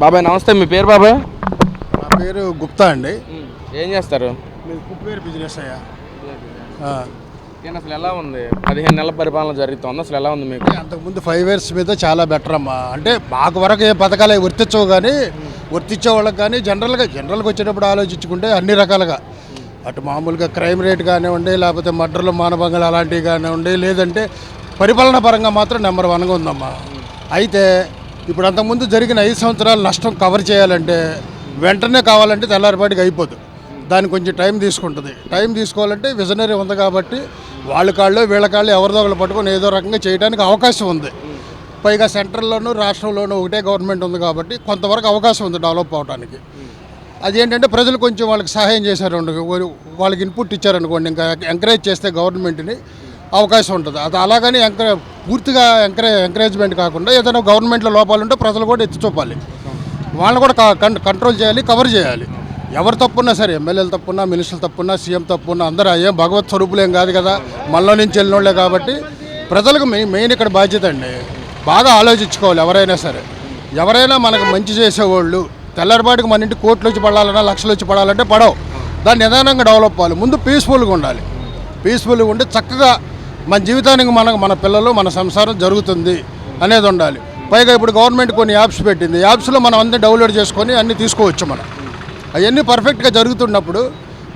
బాబాయ్ నమస్తే మీ పేరు బాబాయ్? నా పేరు గుప్తా అండి. ఏం చేస్తారు? మీరు కుక్వేర్ బిజినెస్ అయ్యా. ఆ. నేను అసలు ఎలా ఉంది? పదిహేను నెలల పరిపాలన జరుగుతుంది అసలు ఎలా ఉంది మీకు? అంతకుముందు ఫైవ్ ఇయర్స్ మీద చాలా బెటర్ అమ్మా. అంటే మాకు వరకు ఏ పథకాలు అవి వర్తించవు కానీ వర్తించే వాళ్ళకి కానీ జనరల్గా జనరల్గా వచ్చేటప్పుడు ఆలోచించుకుంటే అన్ని రకాలుగా. అటు మామూలుగా క్రైమ్ రేట్ కానివ్వండి లేకపోతే మర్డర్లు మానభంగాలు అలాంటివి కానివ్వండి లేదంటే పరిపాలన పరంగా మాత్రం నెంబర్ వన్గా ఉందమ్మా. అయితే ఇప్పుడు అంతకుముందు జరిగిన ఐదు సంవత్సరాల నష్టం కవర్ చేయాలంటే వెంటనే కావాలంటే తెల్లారిపాటికి అయిపోదు దానికి కొంచెం టైం తీసుకుంటుంది. టైం తీసుకోవాలంటే విజనరీ ఉంది కాబట్టి వాళ్ళ కాళ్ళు వీళ్ళ కాళ్ళు ఎవరిదో ఒకళ్ళు పట్టుకొని ఏదో రకంగా చేయడానికి అవకాశం ఉంది. పైగా సెంట్రల్లోనూ రాష్ట్రంలోనూ ఒకటే గవర్నమెంట్ ఉంది కాబట్టి కొంతవరకు అవకాశం ఉంది డెవలప్ అవడానికి అదేంటంటే ప్రజలు కొంచెం వాళ్ళకి సహాయం చేశారు వాళ్ళకి ఇన్పుట్ ఇచ్చారనుకోండి ఇంకా ఎంకరేజ్ చేస్తే గవర్నమెంట్ని అవకాశం ఉంటుంది. అది అలాగని ఎంకరే పూర్తిగా ఎంకరే ఎంకరేజ్మెంట్ కాకుండా ఏదైనా గవర్నమెంట్లో లోపాలు ఉంటే ప్రజలు కూడా ఎత్తి చూపాలి. వాళ్ళని కూడా క- కంట్రోల్ చేయాలి కవర్ చేయాలి. ఎవరు తప్పున్నా సరే ఎమ్మెల్యేలు తప్పున్నా మినిస్టర్లు తప్పున్నా సీఎం తప్పున్నా అందరూ ఏం భగవత్ స్వరూపులేం కాదు కదా. మనలో నుంచి వెళ్ళినోళ్ళే కాబట్టి ప్రజలకు మెయిన్ మెయిన్ ఇక్కడ బాధ్యత అండి. బాగా ఆలోచించుకోవాలి ఎవరైనా సరే. ఎవరైనా మనకు మంచి చేసేవాళ్ళు తెల్లరిపాటికి మన ఇంటి కోట్లు వచ్చి పడాలన్నా లక్షలు వచ్చి పడాలంటే పడవు. దాన్ని నిదానంగా డెవలప్ అవ్వాలి. ముందు పీస్ఫుల్గా ఉండాలి. పీస్ఫుల్గా ఉండి చక్కగా మన జీవితానికి మనకు మన పిల్లలు మన సంసారం జరుగుతుంది అనేది ఉండాలి. పైగా ఇప్పుడు గవర్నమెంట్ కొన్ని యాప్స్ పెట్టింది. యాప్స్లో మనం అన్ని డౌన్లోడ్ చేసుకొని అన్ని తీసుకోవచ్చు మనం. అవన్నీ పర్ఫెక్ట్గా జరుగుతున్నప్పుడు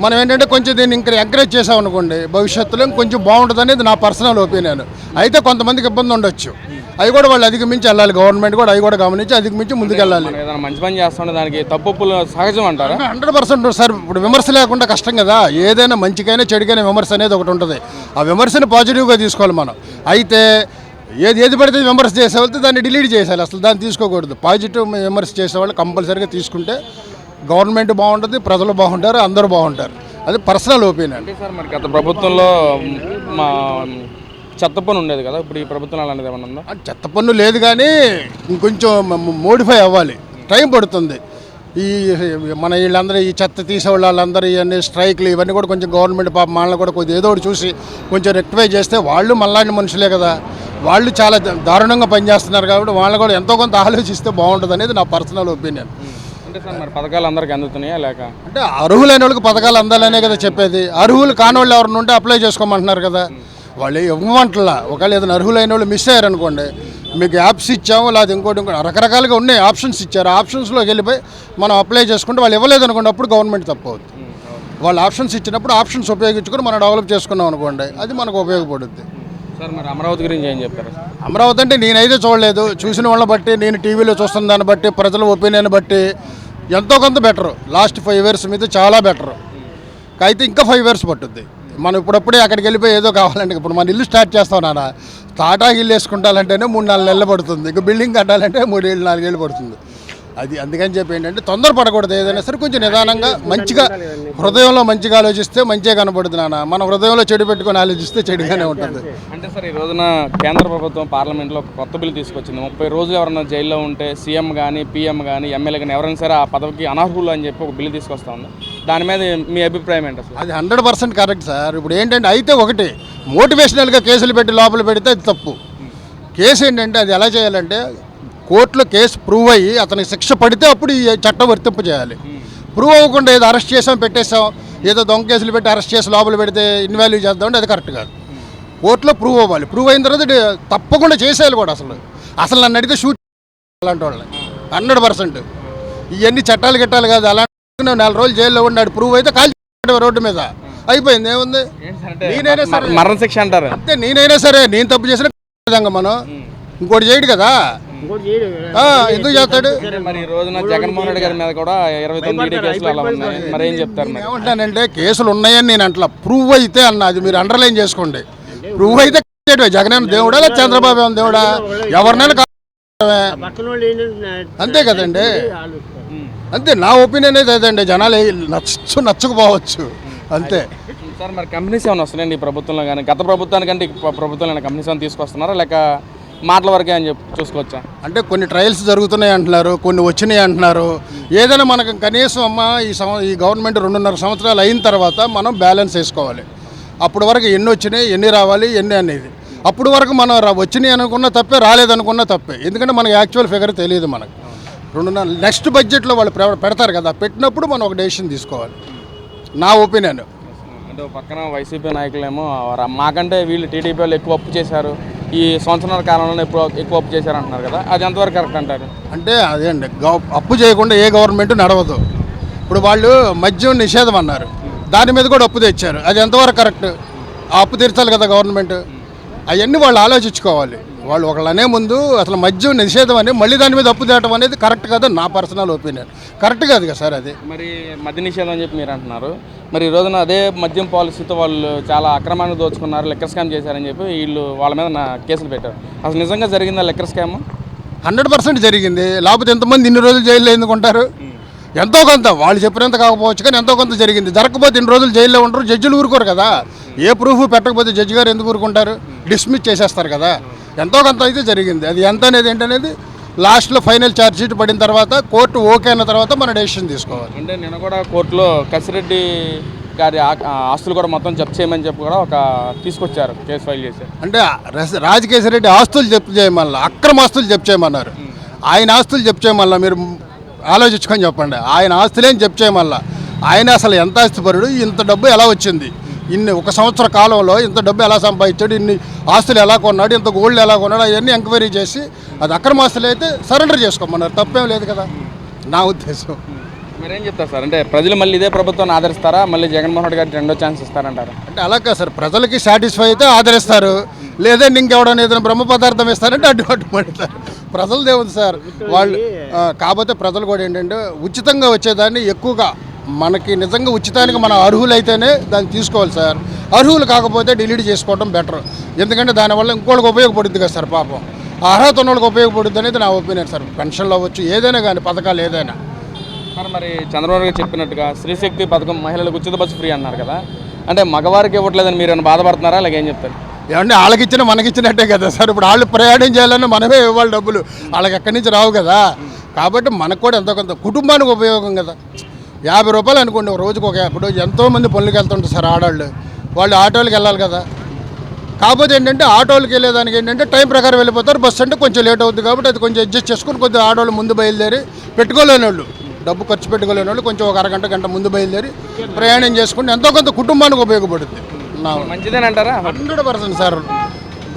మనం ఏంటంటే కొంచెం దీన్ని ఇంకా ఎంకరేజ్ చేసామనుకోండి భవిష్యత్తులో కొంచెం బాగుంటుంది అనేది నా పర్సనల్ ఒపీనియన్. అయితే కొంతమందికి ఇబ్బంది ఉండొచ్చు. అవి కూడా వాళ్ళు అధిగమించి వెళ్ళాలి. గవర్నమెంట్ కూడా అవి కూడా గమనించి అధిగమించి ముందుకెళ్ళాలి. ఏదైనా మంచి పని చేస్తుంటే దానికి తప్పులు సహజం అంటారా? హండ్రెడ్ పర్సెంట్ సార్ ఇప్పుడు విమర్శ లేకుండా కష్టం కదా. ఏదైనా మంచికైనా చెడుకైనా విమర్శ అనేది ఒకటి ఉంటుంది. ఆ విమర్శని పాజిటివ్గా తీసుకోవాలి మనం. అయితే ఏది ఏది పడితే విమర్శ చేసేవాళ్ళతో దాన్ని డిలీట్ చేసేయాలి. అసలు దాన్ని తీసుకోకూడదు. పాజిటివ్ విమర్శ చేసేవాళ్ళు కంపల్సరీగా తీసుకుంటే గవర్నమెంట్ బాగుంటుంది ప్రజలు బాగుంటారు అందరూ బాగుంటారు. అది పర్సనల్ ఒపీనియన్ అంటే సార్ మరి గత ప్రభుత్వంలో మా చెత్త పని ఉండేది కదా? ఇప్పుడు ఈ ప్రభుత్వం అలాంటిది ఏమన్నా ఉందా? చెత్త పన్ను లేదు కానీ ఇంకొంచెం మోడిఫై అవ్వాలి. టైం పడుతుంది. ఈ మన వీళ్ళందరూ ఈ చెత్త తీసేవాళ్ళు వాళ్ళందరూ ఇవన్నీ స్ట్రైక్లు ఇవన్నీ కూడా కొంచెం గవర్నమెంట్ పాప వాళ్ళని కూడా కొద్దిగా ఏదో ఒకటి చూసి కొంచెం రెక్టిఫై చేస్తే వాళ్ళు మళ్ళాంటి మనుషులే కదా. వాళ్ళు చాలా దారుణంగా పనిచేస్తున్నారు కాబట్టి వాళ్ళని కూడా ఎంతో కొంత ఆలోచిస్తే బాగుంటుంది అనేది నా పర్సనల్ ఒపీనియన్ అంటే సార్ మరి పథకాలు అందరికి అందుతున్నాయా లేక? అంటే అర్హులైన వాళ్ళకి పథకాలు అందాలనే కదా చెప్పేది. అర్హులు కాని వాళ్ళు ఎవరిని ఉంటే అప్లై చేసుకోమంటున్నారు కదా. వాళ్ళు ఇవ్వమంటలా. ఒకవేళ ఏదైనా అర్హులైన వాళ్ళు మిస్ అయ్యారనుకోండి మీకు యాప్స్ ఇచ్చాము లేదా ఇంకోటి ఇంకోటి రకరకాలుగా ఉన్నాయి ఆప్షన్స్ ఇచ్చారు. ఆప్షన్స్లోకి వెళ్ళిపోయి మనం అప్లై చేసుకుంటే వాళ్ళు ఇవ్వలేదు అనుకోండి అప్పుడు గవర్నమెంట్ తప్పు అవుతుంది వాళ్ళు ఆప్షన్స్ ఇచ్చినప్పుడు ఆప్షన్స్ ఉపయోగించుకొని మనం డెవలప్ చేసుకున్నాం అనుకోండి అది మనకు ఉపయోగపడుద్ది. సార్ మరి అమరావతి గురించి ఏం చెప్పారు? అమరావతి అంటే నేనైతే చూడలేదు. చూసిన వాళ్ళని బట్టి నేను టీవీలో చూస్తున్న దాన్ని బట్టి ప్రజల ఒపీనియన్ బట్టి ఎంతో కొంత బెటర్ లాస్ట్ ఫైవ్ ఇయర్స్ మీద చాలా బెటర్ అయితే ఇంకా ఫైవ్ ఇయర్స్ పట్టుద్ది. మనం ఇప్పుడప్పుడే అక్కడికి వెళ్ళిపోయి ఏదో కావాలంటే ఇప్పుడు మన ఇల్లు స్టార్ట్ చేస్తాం నాన్న. టాటా ఇల్లు వేసుకుంటాలంటేనే మూడు నాలుగు నెలలు పడుతుంది. ఇంకా బిల్డింగ్ కట్టాలంటే మూడేళ్ళు నాలుగేళ్ళు పడుతుంది. అది అందుకని చెప్పి ఏంటంటే తొందరపడకూడదు ఏదైనా సరే కొంచెం నిదానంగా మంచిగా హృదయంలో మంచిగా ఆలోచిస్తే మంచిగా కనబడుతుంది నాన్న. మన హృదయంలో చెడు పెట్టుకొని ఆలోచిస్తే చెడుగానే ఉంటుంది. అంటే సార్ ఈ రోజున కేంద్ర ప్రభుత్వం పార్లమెంట్లో ఒక కొత్త బిల్లు తీసుకొచ్చింది. ముప్పై రోజులు ఎవరైనా జైల్లో ఉంటే సీఎం కానీ పీఎం కానీ ఎమ్మెల్యే కానీ ఎవరైనా సరే ఆ పదవికి అనర్హులు అని చెప్పి ఒక బిల్లు తీసుకొస్తా ఉంది. దాని మీద మీ అభిప్రాయం ఏంటి అసలు? అది హండ్రెడ్ పర్సెంట్ కరెక్ట్ సార్. ఇప్పుడు ఏంటంటే అయితే ఒకటి మోటివేషనల్గా కేసులు పెట్టి లోపల పెడితే అది తప్పు. కేసు ఏంటంటే అది ఎలా చేయాలంటే కోర్టులో కేసు ప్రూవ్ అయ్యి అతనికి శిక్ష పడితే అప్పుడు ఈ చట్టం వర్తింపు చేయాలి. ప్రూవ్ అవ్వకుండా ఏదో అరెస్ట్ చేసాం పెట్టేసాం ఏదో దొంగ కేసులు పెట్టి అరెస్ట్ చేసి లోపల పెడితే ఇన్వాల్యూ చేద్దామంటే అది కరెక్ట్ కాదు. కోర్టులో ప్రూవ్ అవ్వాలి. ప్రూవ్ అయిన తర్వాత తప్పకుండా చేసేయాలి కూడా అసలు. అసలు నన్ను అడిగితే షూట్ అలాంటి వాళ్ళని హండ్రెడ్ పర్సెంట్. ఇవన్నీ చట్టాలు గిట్టాలు కాదు. అలాంటి నెల రోజులు జైల్లో ఉన్నాడు. ప్రూవ్ అయితే కాల్ రోడ్డు మీద. అయిపోయింది. ఏముంది? నేనైనా సరే. మర- మరణ శిక్ష అంటారు. అంతే నేనైనా సరే. నేను తప్పు చేసిన విధంగా మనం. ఇంకోటి చేయడు కదా. ఆ, ఎందుకు చేస్తాడు? మరి ఈ రోజున జగన్మోహన్ రెడ్డి గారి మీద కూడా ఇరవై తొమ్మిది కేసులు అలా ఉన్నాయి. మరి. ఏం చెప్తారు ఏమంటానంటే కేసులు ఉన్నాయని నేను అంటలా. ప్రూవ్ అయితే అన్న అది మీరు అండర్లైన్ చేసుకోండి. ప్రూవ్ అయితే. జగన్ దేవుడా? లేదా చంద్రబాబు దేవుడా? ఎవరినైనా. అంతే కదండి. అంతే నా ఒపీనియన్ అయితే అదండి జనాలు నచ్చచ్చు నచ్చకపోవచ్చు. అంతే. సార్ మరి కంపెనీస్ ఏమైనా వస్తున్నాయండి ఈ ప్రభుత్వంలో కానీ? గత ప్రభుత్వానికంటే ప్రభుత్వంలో ఏమైనా కంపెనీస్ ఏమైనా తీసుకొస్తున్నారా? లేక మాటల వరకే అని చెప్పి చూసుకోవచ్చా? అంటే కొన్ని ట్రయల్స్ జరుగుతున్నాయి అంటున్నారు కొన్ని వచ్చినాయి అంటున్నారు. ఏదైనా మనకు కనీసం అమ్మ ఈ సంవ ఈ గవర్నమెంట్ రెండున్నర సంవత్సరాలు అయిన తర్వాత మనం బ్యాలెన్స్ వేసుకోవాలి. అప్పుడు వరకు ఎన్ని వచ్చినాయి ఎన్ని రావాలి ఎన్ని అనేది. అప్పుడు వరకు మనం వచ్చినాయి అనుకున్న తప్పే రాలేదనుకున్న తప్పే. ఎందుకంటే మనకి యాక్చువల్ ఫిగర్ తెలియదు మనకు. రెండున్నర నెక్స్ట్ బడ్జెట్లో వాళ్ళు పెడతారు కదా పెట్టినప్పుడు మనం ఒక డెసిషన్ తీసుకోవాలి. నా ఒపీనియన్. అంటే పక్కన వైసీపీ నాయకులేమో మాకంటే వీళ్ళు టీడీపీ వాళ్ళు ఎక్కువ అప్పు చేశారు. ఈ సంవత్సరాల కాలంలో ఎక్కువ ఎక్కువ అప్పు చేశారు అంటున్నారు కదా అది ఎంతవరకు కరెక్ట్ అంటారు? అంటే అదే అండి అప్పు చేయకుండా ఏ గవర్నమెంట్ నడవదు. ఇప్పుడు వాళ్ళు మద్యం నిషేధం అన్నారు. దాని మీద కూడా అప్పు తెచ్చారు. అది ఎంతవరకు కరెక్ట్? ఆ అప్పు తీర్చాలి కదా గవర్నమెంట్. అవన్నీ వాళ్ళు ఆలోచించుకోవాలి. వాళ్ళు ఒకళ్ళు అనే ముందు అసలు మద్యం నిషేధం అని మళ్ళీ దాని మీద అప్పు తేవటం అనేది కరెక్ట్ కాదు నా పర్సనల్ ఒపీనియన్. కరెక్ట్ కాదు కదా సార్ అది. మరి మద్య నిషేధం అని చెప్పి మీరు అంటున్నారు. మరి ఈ రోజున అదే మద్యం పాలసీతో వాళ్ళు చాలా అక్రమాన్ని దోచుకున్నారు లెక్కర్ స్కామ్ చేశారని చెప్పి వీళ్ళు వాళ్ళ మీద నా కేసులు పెట్టారు. అసలు నిజంగా జరిగిందా లెక్కర్ స్కామ్? హండ్రెడ్ పర్సెంట్ జరిగింది. లేకపోతే ఎంతమంది ఇన్ని రోజులు జైల్లో ఎందుకుంటారు ఎంతో కొంత వాళ్ళు చెప్పినంత కాకపోవచ్చు కానీ ఎంతో కొంత జరిగింది. జరగకపోతే ఇన్ని రోజులు జైల్లో ఉంటారు జడ్జిలు ఊరుకోరు కదా. ఏ ప్రూఫ్ పెట్టకపోతే జడ్జి గారు ఎందుకు ఊరుకుంటారు? డిస్మిస్ చేసేస్తారు కదా. ఎంతో కొంత అయితే జరిగింది. అది ఎంత అనేది ఏంటనేది లాస్ట్లో ఫైనల్ ఛార్జ్ షీట్ పడిన తర్వాత కోర్టు ఓకే అన్న తర్వాత మన డెసిషన్ తీసుకోవాలి. అంటే నేను కూడా కోర్టులో కసిరెడ్డి గారి ఆస్తులు కూడా మొత్తం జప్తు చేయమని చెప్పి కూడా ఒక తీసుకొచ్చారు కేసు ఫైల్ చేశారు అంటే రస్- రాజకేశ్వర రెడ్డి ఆస్తులు జప్తు చేయమన్నా అక్రమ ఆస్తులు జప్తు చేయమన్నారు. ఆయన ఆస్తులు జప్తు చేయమన్నా మీరు ఆలోచించుకొని చెప్పండి. ఆయన ఆస్తులేం జప్తు చేయమల్లా ఆయన అసలు ఎంత ఆస్తిపరుడు ఇంత డబ్బు ఎలా వచ్చింది? ఇన్ని ఒక సంవత్సర కాలంలో ఇంత డబ్బు ఎలా సంపాదించాడు ఇన్ని ఆస్తులు ఎలా కొన్నాడు ఇంత గోల్డ్ ఎలా కొన్నాడు అవన్నీ ఎంక్వైరీ చేసి అది అక్రమ ఆస్తులు అయితే సరెండర్ చేసుకోమన్నారు. తప్పేం లేదు కదా. నా ఉద్దేశం. మీరేం చెప్తారు సార్? అంటే ప్రజలు మళ్ళీ ఇదే ప్రభుత్వాన్ని ఆదరిస్తారా? మళ్ళీ జగన్మోహన్ రెడ్డి గారికి రెండో ఛాన్స్ ఇస్తారంటారు? అంటే అలా కాదు సార్. ప్రజలకి సాటిస్ఫై అయితే ఆదరిస్తారు. లేదంటే ఇంకెవడన్నా ఏదైనా బ్రహ్మ పదార్థం ఇస్తారంటే అడ్డు అడ్డు పడతారు. ప్రజలు దేవుంది సార్. వాళ్ళు కాకపోతే ప్రజలు కూడా ఏంటంటే ఉచితంగా వచ్చేదాన్ని ఎక్కువగా. మనకి నిజంగా ఉచితానికి మన అర్హులైతేనే దాన్ని తీసుకోవాలి సార్. అర్హులు కాకపోతే డిలీట్ చేసుకోవడం బెటర్. ఎందుకంటే దానివల్ల ఇంకోళ్ళకి ఉపయోగపడుద్ది కదా సార్ పాపం. ఆ అర్హత ఉన్న వాళ్ళకి ఉపయోగపడుద్ది అనేది నా ఒపీనియన్ సార్. పెన్షన్లు అవ్వచ్చు ఏదైనా కానీ పథకాలు ఏదైనా. సార్ మరి చంద్రబాబు గారు చెప్పినట్టుగా స్త్రీశక్తి పథకం మహిళలకు ఉచిత బస్సు ఫ్రీ అన్నారు కదా. అంటే మగవారికి ఇవ్వట్లేదని మీరు ఏమైనా బాధపడుతున్నారా? అలాగే ఏం చెప్తారు? ఏమంటే వాళ్ళకి ఇచ్చిన మనకి ఇచ్చినట్టే కదా సార్. ఇప్పుడు వాళ్ళు ప్రయాణం చేయాలన్నా మనమే ఇవ్వాలి డబ్బులు. వాళ్ళకి ఎక్కడి నుంచి రావు కదా. కాబట్టి మనకు కూడా ఎంతో కొంత కుటుంబానికి ఉపయోగం కదా. యాభై రూపాయలు అనుకోండి ఒక రోజుకి ఒక ఇప్పుడు ఎంతోమంది పనులకు వెళ్తుంటారు సార్ ఆడవాళ్ళు వాళ్ళు ఆటోలకు వెళ్ళాలి కదా. కాకపోతే ఏంటంటే ఆటోలకు వెళ్ళేదానికి ఏంటంటే టైం ప్రకారం వెళ్ళిపోతారు. బస్సు అంటే కొంచెం లేట్ అవుతుంది కాబట్టి అది కొంచెం అడ్జస్ట్ చేసుకుని కొద్దిగా ఆడవాళ్ళు ముందు బయలుదేరి పెట్టుకోలేని వాళ్ళు డబ్బు ఖర్చు పెట్టుకోలేని వాళ్ళు కొంచెం ఒక అరగంట గంట ముందు బయలుదేరి ప్రయాణం చేసుకుంటే ఎంతో కొంత కుటుంబానికి ఉపయోగపడుతుంది మంచిదేనంటారా? Hundred percent sir.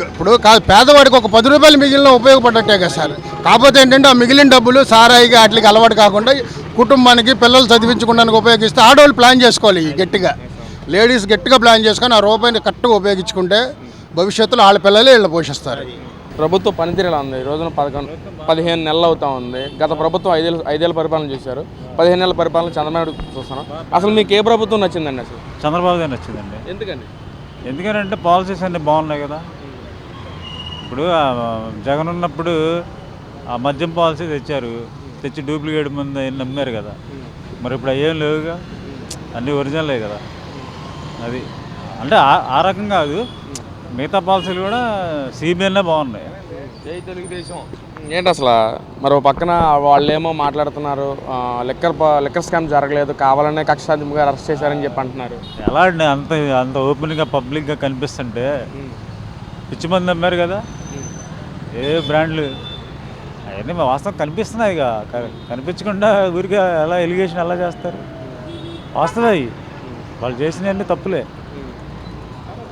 ఇప్పుడు కాదు పేదవాడికి ఒక పది రూపాయలు మిగిలిన ఉపయోగపడ్డట్టే కదా సార్. కాకపోతే ఏంటంటే ఆ మిగిలిన డబ్బులు సారాయిగా వాటికి అలవాటు కాకుండా కుటుంబానికి పిల్లలు చదివించుకోవడానికి ఉపయోగిస్తే ఆడవాళ్ళు ప్లాన్ చేసుకోవాలి గట్టిగా. లేడీస్ గట్టిగా ప్లాన్ చేసుకొని ఆ రూపాయిని కరెక్ట్గా ఉపయోగించుకుంటే భవిష్యత్తులో వాళ్ళ పిల్లలే వీళ్ళు పోషిస్తారు. ప్రభుత్వ పనితీరు ఎలా ఉంది. ఈ రోజున పదకొండు పదిహేను నెలలు అవుతా ఉంది. గత ప్రభుత్వం ఐదేళ్ళు ఐదేళ్ళ పరిపాలన చేశారు. పదిహేను నెలల పరిపాలన చంద్రబాబు చూస్తున్నాం. అసలు మీకు ఏ ప్రభుత్వం నచ్చిందండి అసలు? చంద్రబాబు గారు నచ్చిందండి. ఎందుకండి? ఎందుకంటే పాలసీస్ అన్నీ బాగున్నాయి కదా. ఇప్పుడు జగన్ ఉన్నప్పుడు ఆ మద్యం పాలసీ తెచ్చారు. తెచ్చి డూప్లికేట్ మంది అన్ని నమ్మారు కదా. మరి ఇప్పుడు అయ్యేం లేవుగా. అన్నీ ఒరిజినలే కదా. అది అంటే ఆ- రకం కాదు. మిగతా పాలసీలు కూడా సిబిఎన్నే బాగున్నాయి. జై తెలుగుదేశం. ఏంటి అసలు? మరి పక్కన వాళ్ళేమో మాట్లాడుతున్నారు. లెక్కర్ లెక్కర్ స్కామ్ జరగలేదు. కావాలనే కక్షాధిముగా అరెస్ట్ చేశారని చెప్పి అంటున్నారు. ఎలా అండి అంత అంత ఓపెన్గా పబ్లిక్గా కనిపిస్తుంటే పిచ్చి మంది నమ్మారు కదా. ఏ బ్రాండ్లు? అవన్నీ మా వాస్తవం కనిపిస్తున్నాయి ఇక. కనిపించకుండా ఊరికే ఎలా ఎలిగేషన్ ఎలా చేస్తారు. వాస్తవాయి వాళ్ళు చేసినవన్నీ తప్పులే.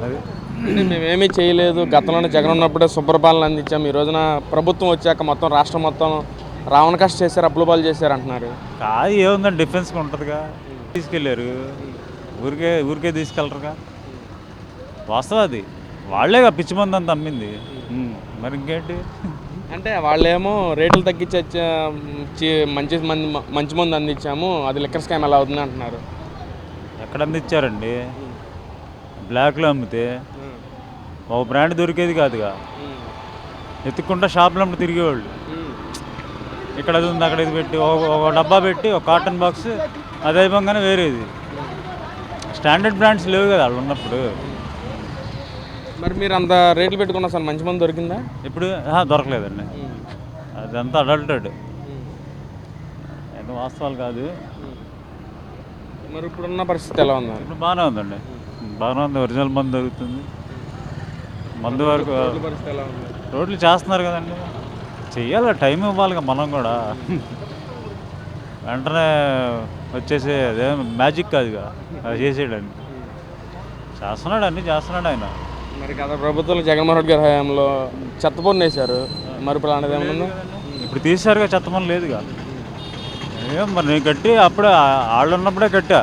అది మేమేమీ చేయలేదు. గతంలోనే జగన్ ఉన్నప్పుడే సుప్రపాలన అందించాం. ఈ రోజున ప్రభుత్వం వచ్చాక మొత్తం రాష్ట్రం మొత్తం రావణ కష్ట చేశారు అప్పుల పాలు చేశారు అంటున్నారు. కాదు ఏముందండి? డిఫెన్స్గా ఉంటుందిగా. తీసుకెళ్ళారు ఊరికే ఊరికే తీసుకెళ్ళరుగా వాస్తవం అది. వాళ్ళేగా పిచ్చి మంది అంత అమ్మింది మరి ఇంకేంటి? అంటే వాళ్ళేమో రేట్లు తగ్గించి మంచి మంది మంచి మంది అందించాము అది లెక్కర్ స్కామ్ ఎలా అవుతుంది అంటున్నారు. ఎక్కడ అందించారండి? బ్లాక్లో అమ్మితే. ఒక బ్రాండ్ దొరికేది కాదుగా. ఎత్తుక్కుంటా షాప్లో అమ్మి తిరిగేవాళ్ళు. ఇక్కడ అది ఉంది అక్కడ ఇది పెట్టి ఒక డబ్బా పెట్టి ఒక కాటన్ బాక్స్ అది అయిపోగానే వేరేది. స్టాండర్డ్ బ్రాండ్స్ లేవు కదా వాళ్ళు ఉన్నప్పుడు. మరి మీరు అంత రేట్లు పెట్టుకున్న అసలు మంచి మంది దొరికిందా? ఇప్పుడు ఆహా, దొరకలేదండి. అదంతా అడల్టెడ్. అది వాస్తవాలు కాదు. మరి ఇప్పుడున్న పరిస్థితి ఎలా ఉంది ఇప్పుడు బాగానే ఉందండి. బాగానే ఉంది. ఒరిజినల్ మందు దొరుకుతుంది. మందు వరకు పరిస్థితి ఎలా ఉంది? రోడ్లు చేస్తున్నారు కదండి. చెయ్యాలి? టైం ఇవ్వాలి కదా మనం కూడా. వెంటనే వచ్చేసి అదే మ్యాజిక్ కాదుగా. అది చేసేయడానికి. చేస్తున్నాడు అన్నీ చేస్తున్నాడు ఆయన. మరి గత ప్రభుత్వంలో జగన్మోహన్ రెడ్డి గారి హయాంలో చెత్తపొన్ను వేశారు. మరి ఇప్పుడు అనేది ఏమన్నా ఇప్పుడు తీసారుగా చెత్తమని లేదుగా. ఏం మరి నేను కట్టి అప్పుడే వాళ్ళు ఉన్నప్పుడే కట్టా.